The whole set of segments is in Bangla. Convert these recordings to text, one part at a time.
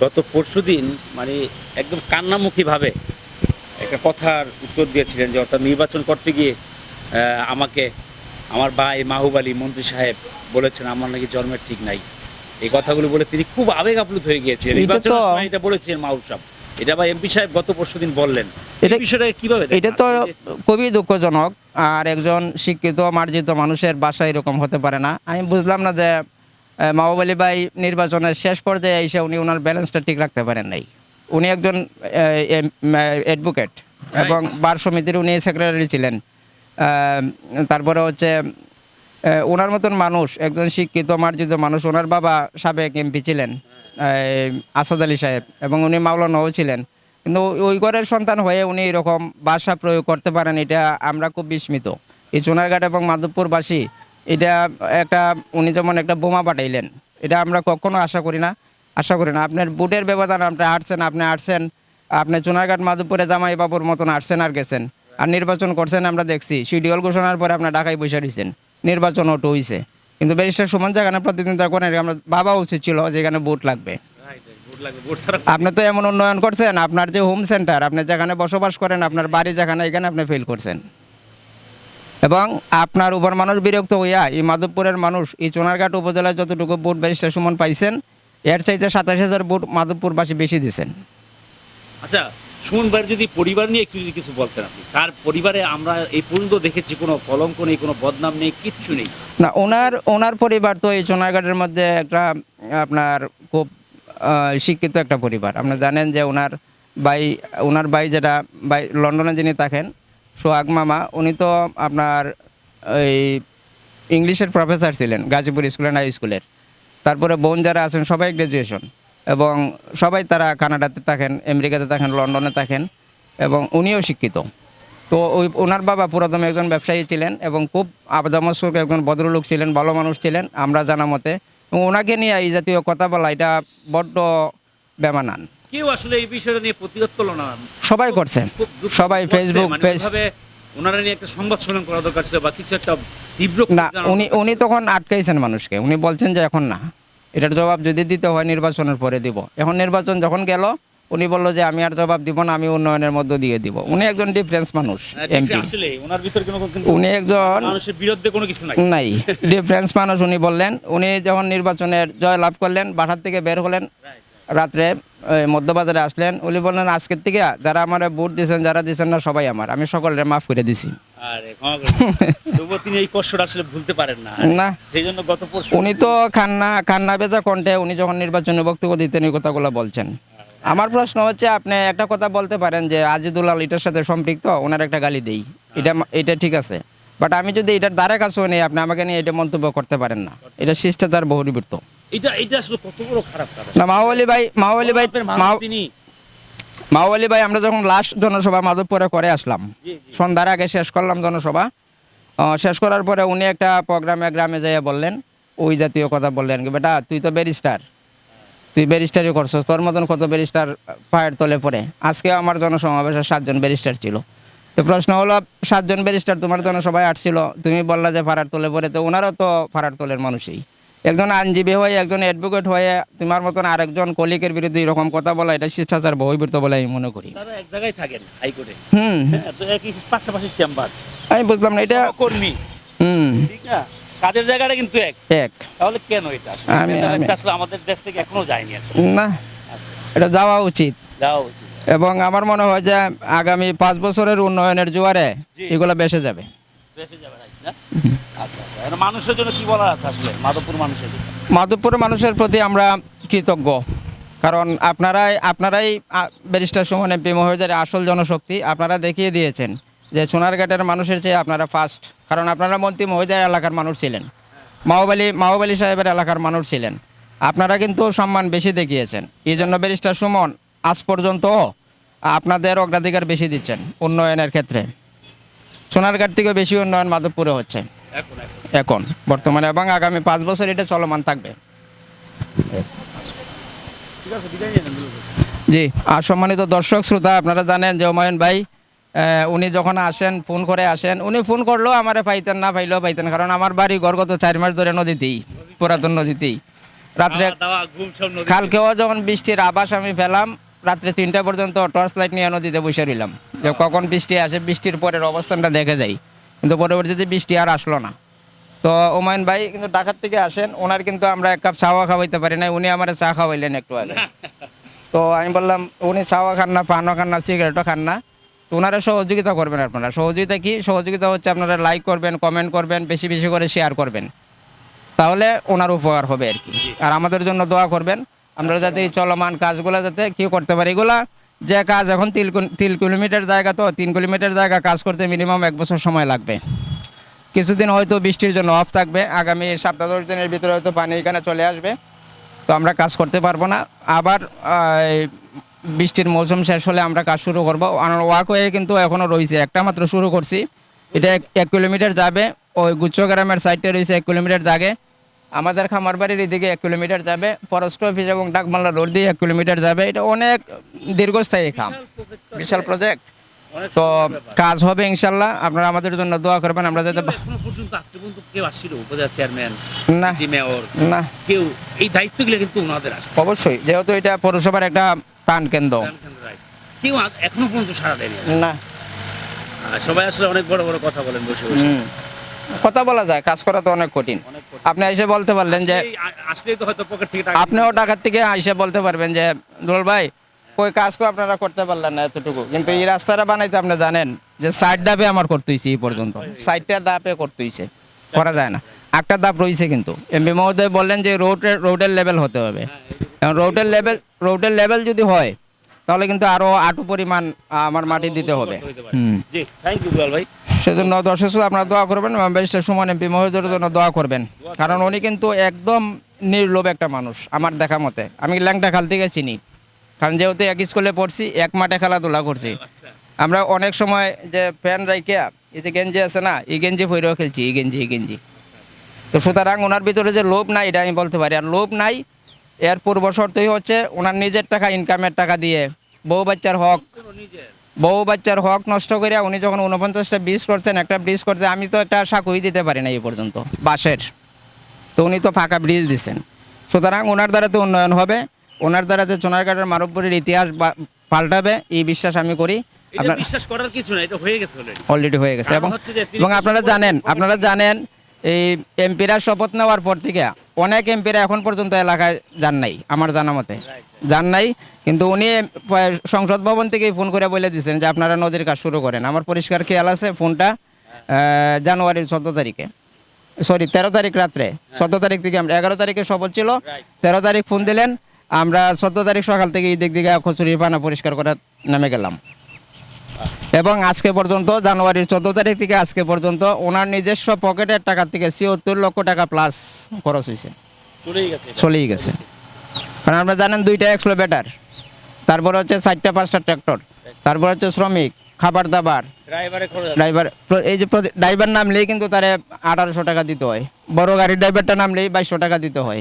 গত পরশুদিন মানে একদম কান্নামুখী ভাবে একটা কথার উত্তর দিয়েছিলেন যে অর্থাৎ নির্বাচন করতে গিয়ে আমাকে আমার ভাই মাহবুব আলী মন্ত্রী সাহেব বলেছেন আমার নাকি জন্মের ঠিক নাই। এই কথাগুলো বলে তিনি খুব আবেগ আপ্লুত হয়ে গিয়েছিলেন। নির্বাচনের সময় এটা বলেছিলেন মাহবুব সাহেব। এটা বা এমপি সাহেব গত পরশুদিন বললেন। এটা- বিষয়টা কীভাবে? এটা তো খুবই দুঃখজনক আর একজন শিক্ষিত মার্জিত মানুষের বাসা এরকম হতে পারে না। আমি বুঝলাম না যে মাহবুব আলী ভাই নির্বাচনের শেষ পর্যায়ে এসে উনি ওনার ব্যালেন্সটা ঠিক রাখতে পারেন নাই। উনি একজন অ্যাডভোকেট এবং বার সমিতির উনি সেক্রেটারি ছিলেন। তারপরে হচ্ছে ওনার মতন মানুষ একজন শিক্ষিত মার্জিত মানুষ ওনার বাবা সাবেক এমপি ছিলেন আসাদ আলী সাহেব এবং উনি মাওলানাও ছিলেন। কিন্তু ওই ঘরের সন্তান হয়ে উনি এরকম ভাষা প্রয়োগ করতে পারেন এটা আমরা খুব বিস্মিত। এই চুনারঘাট এবং মাধবপুরবাসী এটা একটা উনি যেমন একটা বোমা পাঠাইলেন এটা আমরা কখনো আশা করি না। আশা করি না। আপনার বুটের ব্যবধান আপনি হাঁটছেন আপনি হাঁটছেন আপনি চুনারঘাট মাধবপুরে জামাই বাবুর মতন আসছেন আর গেছেন। আর নির্বাচন করছেন আমরা দেখছি। শিডিউল ঘোষণার পরে আপনার ঢাকায় বসে রয়েছেন নির্বাচন ওটো হইছে। কিন্তু ব্যারিস্টার সুমন যেখানে প্রতিদ্বন্দ্বিতা করেন আমরা ভাবা উচিত ছিল যেখানে ভোট লাগবে, আপনি তো এমন উন্নয়ন করছেন আপনার যে হোম সেন্টার আপনি যেখানে বসবাস করেন আপনার বাড়ি যেখানে এখানে আপনি ফেল করছেন। এবং আপনার উপর মানুষ বিরক্ত হইয়া এই মাধবপুরের মানুষ এই চোনারঘাট উপজেলায় যতটুকু ভোট ব্যারিস্টার সুমন পাইছেন এর চাইতে সাতাশ হাজার ভোট মাধবপুরবাসী বেশি দিচ্ছেন আচ্ছা সুমন ভাইয়ের যদি পরিবার নিয়ে একটু যদি কিছু বলতেন আপনি তার পরিবারে আমরা এই পর্যন্ত দেখেছি কোনো কলঙ্ক নেই কোনো বদনাম নেই কিচ্ছু নেই। না ওনার ওনার পরিবার তো এই চোনারঘাটের মধ্যে একটা আপনার খুব শিক্ষিত একটা পরিবার। আপনারা জানেন যে ওনার ভাই ওনার ভাই যেটা ভাই লন্ডনে যিনি থাকেন সোহাগ মামা, উনি তো আপনার এই ইংলিশের প্রফেসর ছিলেন গাজীপুর স্কুল অ্যান্ড হাই স্কুলের তারপরে বোন যারা আছেন, সবাই গ্র্যাজুয়েশন এবং সবাই তারা কানাডাতে থাকেন, আমেরিকাতে থাকেন, লন্ডনে থাকেন এবং উনিও শিক্ষিত। তো ওই ওনার বাবা পুরাতন একজন ব্যবসায়ী ছিলেন এবং খুব আবদামস্ক একজন ভদ্রলোক ছিলেন, ভালো মানুষ ছিলেন, আমরা জানা মতে। এবং ওনাকে নিয়ে এই জাতীয় কথা বলা, এটা বড্ড বেমানান। কেউ আসলে এই বিষয়টা নিয়ে করল না। সবাই দুঃখ সবাই ফেসবুক মানে পেজ ওনারা নিয়ে একটা সংবাদ সম্মেলন করা দরকার ছিল বা কিছু একটা তীব্র না উনি উনি তখন আটকাইছেন মানুষকে। উনি বলছেন যে এখন না। এটার জবাব যদি দিতে হয় নির্বাচনের পরে দিব। এখন নির্বাচন যখন গেল উনি বলল যে আমি আর জবাব দিব না আমি উন্নয়নের মধ্যে দিয়ে দিব। উনি একজন ডিফারেন্স মানুষ হ্যাঁ, এমপি কিন্তু উনি একজন মানুষের বিরুদ্ধে কোনো কিছু নাই। নাই। ডিফারেন্স মানুষ উনি বললেন। উনি যখন নির্বাচনের জয় লাভ করলেন বাসার থেকে বের হলেন রাত্রে মধ্যবাজারে আসলেন। উনি বললেন আজকের থেকে যারা আমার ভোট দিয়েছেন যারা দিয়েছেন না সবাই আমার। আমি সকলের মাফ করে দিছি। আরে ক্ষমা করবেন। তবুও তিনি এই কষ্টটা আসলে ভুলতে পারেন না। না। সেই জন্য গত উনি তো খান্না খান্না বেজা কণ্ঠে উনি যখন নির্বাচনী বক্তব্য দিতেন এই কথাগুলো বলছেন। আমার প্রশ্ন হচ্ছে আপনি একটা কথা বলতে পারেন যে আজিদুল্লাহ এটার সাথে সম্পৃক্ত ওনার একটা গালি দেই। এটা এটা ঠিক আছে। বাট আমি যদি এটার দ্বারা কাছেও নেই আপনি আমাকে নিয়ে এটা মন্তব্য করতে পারেন না। এটা শিষ্টাচার বহির্ভূত এটা এটা আসলে কত বড় খারাপ কাজ না মাওয়ালি ভাই মাওয়ালি ভাই তিনি। মাওয়ালি ভাই আমরা যখন লাস্ট জনসভা মাধবপুরে করে আসলাম। সন্ধ্যার আগে শেষ করলাম জনসভা। শেষ করার পরে উনি একটা প্রোগ্রামে গ্রামে যাইয়া বললেন ওই জাতীয় কথা বললেন বেটা তুই তো ব্যারিস্টার তুই ব্যারিস্টারই করছস তোর মতন কত ব্যারিস্টার পায়ের তলে পড়ে? আজকে আমার জনসমাবেশে সাতজন ব্যারিস্টার ছিল। তো প্রশ্ন হলো সাতজন ব্যারিস্টার তোমার জনসভায় আসছিল? তুমি বললা যে ফারার তলে পড়ে তো ওনারও তো ফারার তলের মানুষই। একজন আইনজীবী হয়ে একজন অ্যাডভোকেট হয়ে তোমার মতন আরেকজন কলিকের বিরুদ্ধে এরকম কথা বলা এটা শিষ্টাচার বহির্ভূত বলে আমি মনে করি। এক জায়গায় থাকেন হাইকোর্টে। হুম। হ্যাঁ পাশাপাশি চেম্বার। আমি বুঝলাম না এটা কর্মী হুম। ঠিক না? কাজের জায়গাটা কিন্তু এক। এক। তাহলে কেন এটা? আমি- আসলে আমাদের দেশ থেকে এখনও যায়নি না এটা যাওয়া উচিত। যাওয়া উচিত। এবং আমার মনে হয় যে আগামী পাঁচ বছরের উন্নয়নের জোয়ারে। এগুলো বেসে যাবে। আচ্ছা আচ্ছা। আসলে? মাধবপুর মানুষের মানুষের প্রতি আমরা কৃতজ্ঞ। কারণ আপনারাই আপনারাই ব্যারিস্টার সুমন এমপি মহোদয়ের আসল জনশক্তি আপনারা দেখিয়ে দিয়েছেন যে সোনারঘাটের মানুষের চেয়ে আপনারা ফার্স্ট কারণ আপনারা মন্ত্রী মহোদয়ের এলাকার মানুষ ছিলেন। মাহবালি মাহবালি সাহেবের এলাকার মানুষ ছিলেন। আপনারা কিন্তু সম্মান বেশি দেখিয়েছেন। এই জন্য ব্যারিস্টার সুমন, আজ পর্যন্ত আপনাদের অগ্রাধিকার বেশি দিচ্ছেন উন্নয়নের ক্ষেত্রে। সোনারঘাট থেকে বেশি উন্নয়ন মাধবপুরে হচ্ছে এখন বর্তমানে এবং আগামী পাঁচ বছর এটা চলমান থাকবে। জি আর সম্মানিত দর্শক শ্রোতা আপনারা জানেন যে হুমায়ুন ভাই আহ, উনি যখন আসেন ফোন করে আসেন উনি ফোন করলেও আমার পাইতেন না পাইলেও পাইতেন কারণ আমার বাড়ি গড়গত চার মাস ধরে নদীতেই পুরাতন নদীতেই রাত্রে। কালকেও যখন বৃষ্টির আবাস আমি পেলাম রাত্রে তিনটা পর্যন্ত টর্চ লাইট নিয়ে নদীতে বসে রইলাম। যে কখন বৃষ্টি আসে, বৃষ্টির পরের অবস্থানটা দেখে যাই। কিন্তু পরবর্তীতে বৃষ্টি আর আসলো না। তো ওমায়ন ভাই কিন্তু ঢাকার থেকে আসেন, ওনার কিন্তু আমরা এক কাপ চাওয়া খাওয়াইতে পারি না উনি আমার চা খাওয়াইলেন একটু আগে। তো আমি বললাম, উনি চাওয়া খান না পানও খান না, সিগারেটও খান না। তো ওনারা সহযোগিতা করবেন আপনারা। সহযোগিতা কি? সহযোগিতা হচ্ছে আপনারা লাইক করবেন কমেন্ট করবেন, বেশি বেশি করে শেয়ার করবেন। তাহলে ওনার উপকার হবে আর কি। আর আমাদের জন্য দোয়া করবেন। আমরা যাতে চলমান কাজগুলো যাতে কি করতে পারি। এগুলা যে কাজ এখন তিন তিন কিলোমিটার জায়গা তো, তিন কিলোমিটার জায়গা কাজ করতে মিনিমাম এক বছর সময় লাগবে। কিছুদিন হয়তো বৃষ্টির জন্য অফ থাকবে, আগামী সপ্তাহ দশ দিনের ভিতরে হয়তো পানি এখানে চলে আসবে। তো আমরা কাজ করতে পারব না। আবার বৃষ্টির মৌসুম শেষ হলে আমরা কাজ শুরু করব। ওয়াক হয়ে কিন্তু এখনও রয়েছে। একটা মাত্র শুরু করছি। এটা এক- কিলোমিটার যাবে। ওই গুচ্ছ গ্রামের সাইডে রয়েছে এক কিলোমিটার জাগে। আমাদের খামার বাড়ির এদিকে এক কিলোমিটার যাবে ফরেস্ট অফিস এবং ডাকমাল্লা রোড দিয়ে এক কিলোমিটার যাবে। এটা অনেক দীর্ঘস্থায়ী কাম বিশাল প্রজেক্ট তো কাজ হবে ইনশাল্লাহ আপনারা আমাদের জন্য দোয়া করবেন আমরা যাতে না কেউ এই দায়িত্বগুলো কিন্তু ওনাদের আসে অবশ্যই যেহেতু এটা পৌরসভার একটা প্রাণ কেন্দ্র। কেউ এখনও পর্যন্ত সারা দেয়নি না। সবাই আসলে অনেক বড় বড় কথা বলেন বসে বসে। কথা বলা যায় কাজ করা তো অনেক কঠিন। আপনি এসে বলতে পারলেন যে এই তো হয়তো পকেট থেকে টাকা আপনিও টাকার থেকে এসে বলতে পারবেন যে দুল ভাই কই কাজ তো আপনারা করতে পারলেন না এতটুকু। কিন্তু এই রাস্তাটা বানাইতে আপনি জানেন যে সাইড দাপে আমার করতে হইছে এই পর্যন্ত। সাইডটা দাপে করতে হইছে। করা যায় না। একটা দাপ রয়েছে কিন্তু। এমপি মহোদয় বললেন যে রোডের রোডের লেভেল হতে হবে। কারণ রোডের লেভেল রোডের লেভেল যদি হয় তাহলে কিন্তু আরও আটু পরিমাণ আমার মাটি দিতে হবে। হুম। জি থ্যাংক ইউ দুলাল ভাই। সেজন্য দর্শক আপনারা দোয়া করবেন ব্যারিস্টার সুমন এমপি মহোদয়ের জন্য দোয়া করবেন। কারণ উনি কিন্তু একদম নির্লোভ একটা মানুষ, আমার দেখা মতে। আমি ল্যাংটা খাল থেকে চিনি কারণ যেহেতু এক স্কুলে পড়ছি, এক মাঠে খেলাধুলা করছি। আমরা অনেক সময় যে ফ্যান রাইকে এই যে গেঞ্জি আছে না, এই গেঞ্জি পরেও খেলছি, এই গেঞ্জি এই গেঞ্জি। তো সুতরাং ওনার ভিতরে যে লোভ নাই, এটা আমি বলতে পারি। আর লোভ নাই, এর পূর্ব শর্তই হচ্ছে ওনার নিজের টাকা ইনকামের টাকা দিয়ে বউ বাচ্চার হক বউ বাচ্চার হক নষ্ট করে উনি যখন উনপঞ্চাশটা ব্রিজ করছেন একটা ব্রিজ করতে আমি তো একটা সাকুই দিতে পারি না এই পর্যন্ত বাঁশের। তো উনি তো ফাঁকা ব্রিজ দিচ্ছেন সুতরাং ওনার দ্বারা তো উন্নয়ন হবে ওনার দ্বারা যে সোনারঘাটের মানবপুরের ইতিহাস পাল্টাবে এই বিশ্বাস আমি করি। বিশ্বাস করার কিছু না এটা হয়ে গেছে অলরেডি হয়ে গেছে। এবং আপনারা জানেন আপনারা জানেন এই এমপিরা শপথ নেওয়ার পর থেকে অনেক এমপিরা এখন পর্যন্ত এলাকায় যান নাই, আমার জানা মতে। যান নাই, কিন্তু উনি সংসদ ভবন থেকেই ফোন করে বলে দিচ্ছেন যে আপনারা নদীর কাজ শুরু করেন। আমার পরিষ্কার খেয়াল আছে ফোনটা জানুয়ারির চোদ্দ তারিখে। সরি, তেরো তারিখ রাত্রে। চোদ্দ তারিখ থেকে আমরা, এগারো তারিখে শপথ ছিল। তেরো তারিখ ফোন দিলেন, আমরা চোদ্দ তারিখ সকাল থেকে এই দিক দিকে কচুরি পানা পরিষ্কার করার নামে গেলাম। এবং আজকে পর্যন্ত জানুয়ারির চোদ্দ তারিখ থেকে আজকে পর্যন্ত ওনার নিজস্ব পকেটের টাকা থেকে ছিয়াত্তর লক্ষ টাকা প্লাস খরচ হয়েছে চলেই গেছে। কারণ আমরা জানেন দুইটা এক্সলো বেটার তারপর হচ্ছে চারটা পাঁচটা ট্র্যাক্টর তারপর হচ্ছে শ্রমিক খাবার দাবার ড্রাইভারে এই যে ড্রাইভার নামলেই কিন্তু তারে আঠারোশো টাকা দিতে হয়। বড় গাড়ির ড্রাইভারটা নামলেই বাইশশো টাকা দিতে হয়।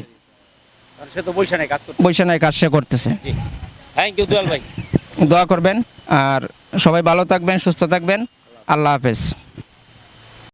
সে তো বৈশা নেই কাজ করতেছে। থ্যাংক ইউ দুলাল ভাই। দোয়া করবেন আর সবাই ভালো থাকবেন সুস্থ থাকবেন। আল্লাহ হাফেজ।